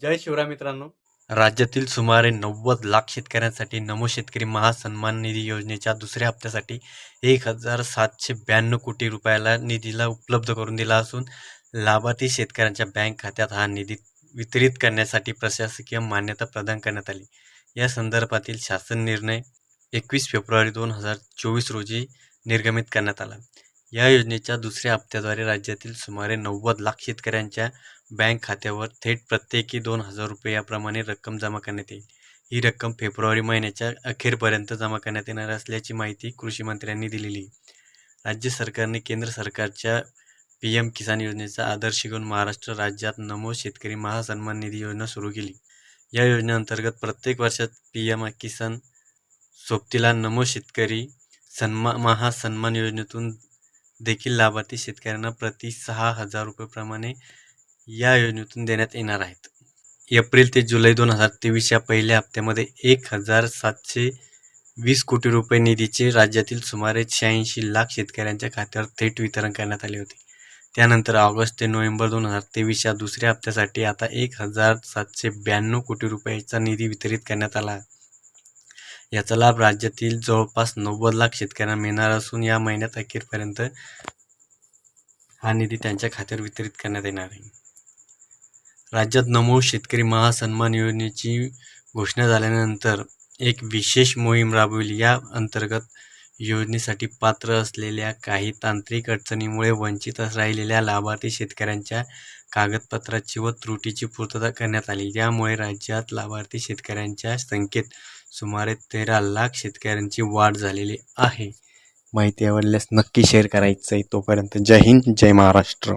जय शिवराय मित्रांनो. राज्यातील सुमारे नव्वद लाख शेतकऱ्यांसाठी नमो शेतकरी महासन्मान निधी योजनेच्या दुसऱ्या हप्त्यासाठी एक हजार सातशे ब्याण्णव कोटी रुपयाला निधीला उपलब्ध करून दिला असून लाभार्थी शेतकऱ्यांच्या बँक खात्यात हा निधी वितरित करण्यासाठी प्रशासकीय मान्यता प्रदान करण्यात आली. या संदर्भातील शासन निर्णय एकवीस फेब्रुवारी दोन हजार चोवीस रोजी निर्गमित करण्यात आला. या योजनेच्या दुसऱ्या हप्त्याद्वारे राज्यातील सुमारे नव्वद लाख शेतकऱ्यांच्या बँक खात्यावर थेट प्रत्येकी दोन हजार रुपये याप्रमाणे रक्कम जमा करण्यात येईल. ही रक्कम फेब्रुवारी महिन्याच्या अखेरपर्यंत जमा करण्यात येणार असल्याची माहिती कृषी मंत्र्यांनी दिलेली. राज्य सरकारने केंद्र सरकारच्या पी एम किसान योजनेचा आदर्श घेऊन महाराष्ट्र राज्यात नमो शेतकरी महासन्मान निधी योजना सुरू केली. या योजनेअंतर्गत प्रत्येक वर्षात पी एम किसान सोबतीला नमो शेतकरी सन्मा महासन्मान योजनेतून देखील लाभार्थी शेतकऱ्यांना प्रति सहा हजार रुपयेप्रमाणे या योजनेतून देण्यात येणार आहेत. एप्रिल ते जुलै दोन हजार तेवीस या पहिल्या हप्त्यामध्ये एक हजार सातशे वीस कोटी रुपये निधीचे राज्यातील सुमारे शहाऐंशी लाख शेतकऱ्यांच्या खात्यावर थेट वितरण करण्यात आले होते. त्यानंतर ऑगस्ट ते नोव्हेंबर दोन हजार तेवीस या दुसऱ्या हप्त्यासाठी आता एक हजार सातशे ब्याण्णव कोटी रुपयाचा निधी वितरित करण्यात आला याचा लाभ राज्यातील जवळपास नव्वद लाख शेतकऱ्यांना मिळणार असून या महिन्यात अखेरपर्यंत हा निधी त्यांच्या खात्यावर वितरित करण्यात येणार आहे. राज्यात नमो शेतकरी महासन्मान योजनेची घोषणा झाल्यानंतर एक विशेष मोहीम राबविली. या अंतर्गत योजनेसाठी पात्र असलेल्या काही तांत्रिक अडचणीमुळे वंचित राहिलेल्या लाभार्थी शेतकऱ्यांच्या कागदपत्राची व त्रुटीची पूर्तता करण्यात आली. यामुळे राज्यात लाभार्थी शेतकऱ्यांच्या संख्येत सुमारे तेरा लाख शेतकऱ्यांची वाढ झालेली आहे. माहिती आवडल्यास नक्की शेअर करायचं आहे तोपर्यंत जय हिंद जय महाराष्ट्र.